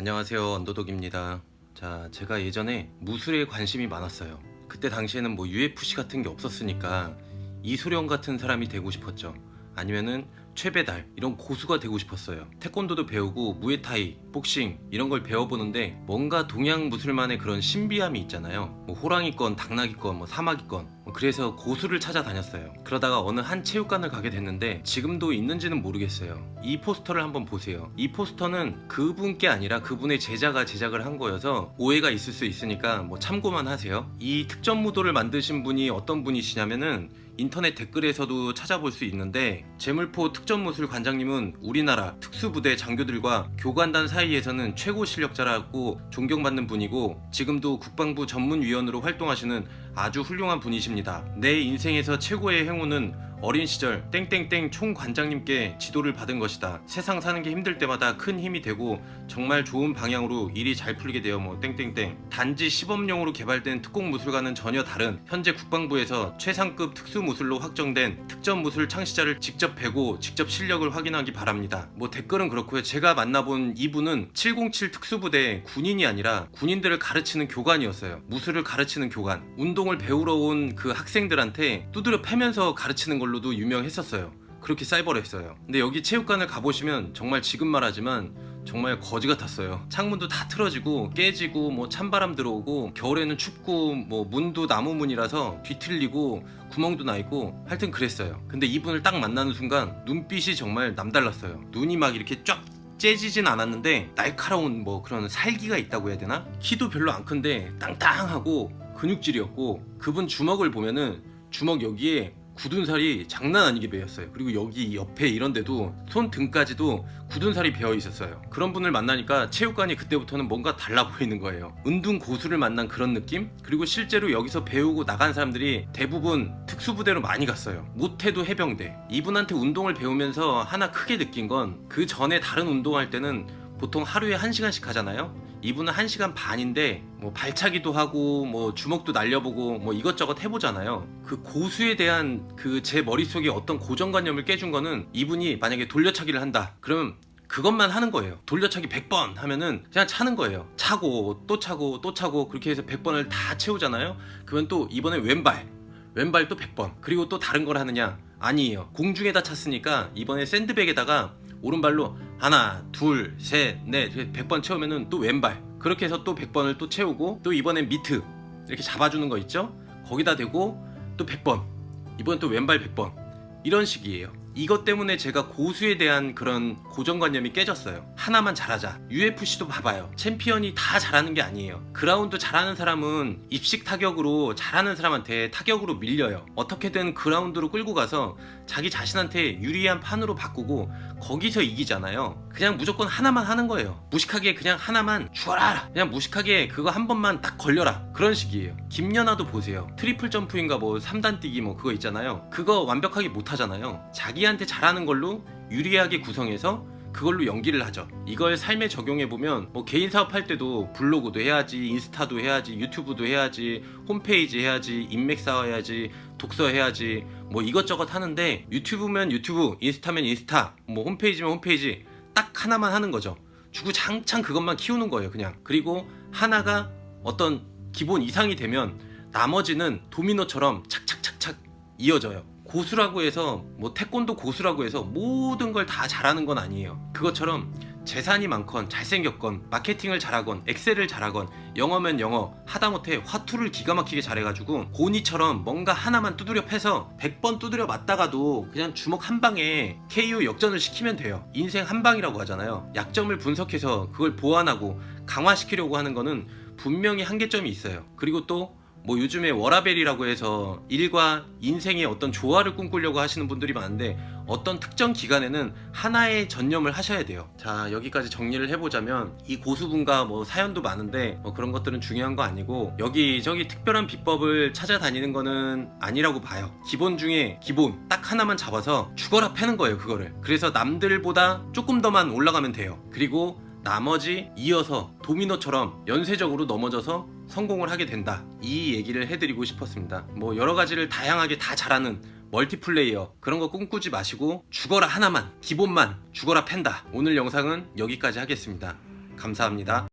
안녕하세요. 언더독입니다. 자 제가 예전에 무술에 관심이 많았어요. 그때 당시에는 뭐 UFC 같은 게 없었으니까 이소룡 같은 사람이 되고 싶었죠. 아니면은 최배달 이런 고수가 되고 싶었어요. 태권도도 배우고 무에타이 복싱 이런 걸 배워보는데 뭔가 동양 무술만의 그런 신비함이 있잖아요. 뭐 호랑이건 당나귀건 뭐 사마귀건 뭐 그래서 고수를 찾아다녔어요. 그러다가 어느 한 체육관을 가게 됐는데 지금도 있는지는 모르겠어요. 이 포스터를 한번 보세요. 이 포스터는 그분께 아니라 그분의 제자가 제작을 한 거여서 오해가 있을 수 있으니까 뭐 참고만 하세요. 이 특전 무도를 만드신 분이 어떤 분이시냐면은 인터넷 댓글에서도 찾아볼 수 있는데 재물포 특전 무술 관장님은 우리나라 특수부대 장교들과 교관단 사이에서는 최고 실력자라고 존경받는 분이고 지금도 국방부 전문위원으로 활동하시는 아주 훌륭한 분이십니다. 내 인생에서 최고의 행운은 어린 시절 땡땡땡 총관장님께 지도를 받은 것이다. 세상 사는 게 힘들 때마다 큰 힘이 되고 정말 좋은 방향으로 일이 잘 풀리게 되어 뭐 땡땡땡. 단지 시범용으로 개발된 특공 무술과는 전혀 다른 현재 국방부에서 최상급 특수 무술로 확정된 특전 무술 창시자를 직접 뵈고 직접 실력을 확인하기 바랍니다. 뭐 댓글은 그렇고요. 제가 만나본 이분은 707 특수부대 군인이 아니라 군인들을 가르치는 교관이었어요. 무술을 가르치는 교관. 운동을 배우러 온 그 학생들한테 두드려 패면서 가르치는 걸로 도 유명했었어요. 그렇게 사이버를 했어요. 근데 여기 체육관을 가보시면 정말 지금 말하지만 정말 거지 같았어요. 창문도 다 틀어지고 깨지고 뭐 찬바람 들어오고 겨울에는 춥고 뭐 문도 나무 문이라서 뒤틀리고 구멍도 나 있고 하여튼 그랬어요. 근데 이분을 딱 만나는 순간 눈빛이 정말 남달랐어요. 눈이 막 이렇게 쫙 째지진 않았는데 날카로운 뭐 그런 살기가 있다고 해야 되나? 키도 별로 안 큰데 땅땅하고 근육질이었고 그분 주먹을 보면은 주먹 여기에 굳은 살이 장난 아니게 배였어요. 그리고 여기 옆에 이런 데도 손 등까지도 굳은 살이 배어 있었어요. 그런 분을 만나니까 체육관이 그때부터는 뭔가 달라 보이는 거예요. 은둔 고수를 만난 그런 느낌? 그리고 실제로 여기서 배우고 나간 사람들이 대부분 특수부대로 많이 갔어요. 못해도 해병대. 이분한테 운동을 배우면서 하나 크게 느낀 건 그 전에 다른 운동할 때는 보통 하루에 한시간씩 하잖아요. 이분은 한시간 반인데 뭐 발차기도 하고 뭐 주먹도 날려보고 뭐 이것저것 해보잖아요. 그 고수에 대한 그 제 머릿속에 어떤 고정관념을 깨준 거는 이분이 만약에 돌려차기를 한다. 그러면 그것만 하는 거예요. 돌려차기 100번 하면은 그냥 차는 거예요. 차고 또 차고 또 차고 그렇게 해서 100번을 다 채우잖아요. 그러면 또 이번에 왼발 왼발 또 100번 그리고 또 다른 걸 하느냐 아니에요 공중에다 찼으니까 이번에 샌드백에다가 오른발로 하나 둘 셋 넷 100번 채우면은 또 왼발. 그렇게 해서 또 100번을 또 채우고 또 이번엔 미트. 이렇게 잡아주는 거 있죠? 거기다 대고 또 100번. 이번엔 또 왼발 100번. 이런 식이에요. 이것 때문에 제가 고수에 대한 그런 고정관념이 깨졌어요. 하나만 잘하자. UFC도 봐봐요. 챔피언이 다 잘하는 게 아니에요. 그라운드 잘하는 사람은 입식 타격으로 잘하는 사람한테 타격으로 밀려요. 어떻게든 그라운드로 끌고 가서 자기 자신한테 유리한 판으로 바꾸고 거기서 이기잖아요. 그냥 무조건 하나만 하는 거예요. 무식하게 그냥 하나만 죽어라. 그냥 무식하게 그거 한 번만 딱 걸려라. 그런 식이에요. 김연아도 보세요. 트리플 점프인가 뭐 3단 뛰기 뭐 그거 있잖아요. 그거 완벽하게 못 하잖아요. 자기한테 잘하는 걸로 유리하게 구성해서 그걸로 연기를 하죠. 이걸 삶에 적용해 보면 뭐 개인 사업할 때도 블로그도 해야지, 인스타도 해야지, 유튜브도 해야지, 홈페이지 해야지, 인맥사 해야지, 독서 해야지, 뭐 이것저것 하는데 유튜브면 유튜브, 인스타면 인스타, 뭐 홈페이지면 홈페이지 딱 하나만 하는 거죠. 주구장창 그것만 키우는 거예요, 그냥. 그리고 하나가 어떤 기본 이상이 되면 나머지는 도미노처럼 착착착착 이어져요. 고수라고 해서 뭐 태권도 고수라고 해서 모든 걸 다 잘하는 건 아니에요. 그것처럼 재산이 많건 잘생겼건 마케팅을 잘하건 엑셀을 잘하건 영어면 영어 하다못해 화투를 기가 막히게 잘해가지고 고니처럼 뭔가 하나만 두드려 패서 100번 두드려 맞다가도 그냥 주먹 한 방에 KO 역전을 시키면 돼요. 인생 한 방이라고 하잖아요. 약점을 분석해서 그걸 보완하고 강화시키려고 하는 거는 분명히 한계점이 있어요. 그리고 또 뭐 요즘에 워라벨이라고 해서 일과 인생의 어떤 조화를 꿈꾸려고 하시는 분들이 많은데 어떤 특정 기간에는 하나에 전념을 하셔야 돼요. 자 여기까지 정리를 해보자면 이 고수분과 뭐 사연도 많은데 뭐 그런 것들은 중요한 거 아니고 여기저기 특별한 비법을 찾아다니는 거는 아니라고 봐요. 기본 중에 기본 딱 하나만 잡아서 죽어라 패는 거예요 그거를. 그래서 남들보다 조금 더만 올라가면 돼요. 그리고 나머지 이어서 도미노처럼 연쇄적으로 넘어져서 성공을 하게 된다. 이 얘기를 해드리고 싶었습니다. 뭐 여러 가지를 다양하게 다 잘하는 멀티플레이어 그런 거 꿈꾸지 마시고 죽어라 하나만 기본만 죽어라 팬다. 오늘 영상은 여기까지 하겠습니다. 감사합니다.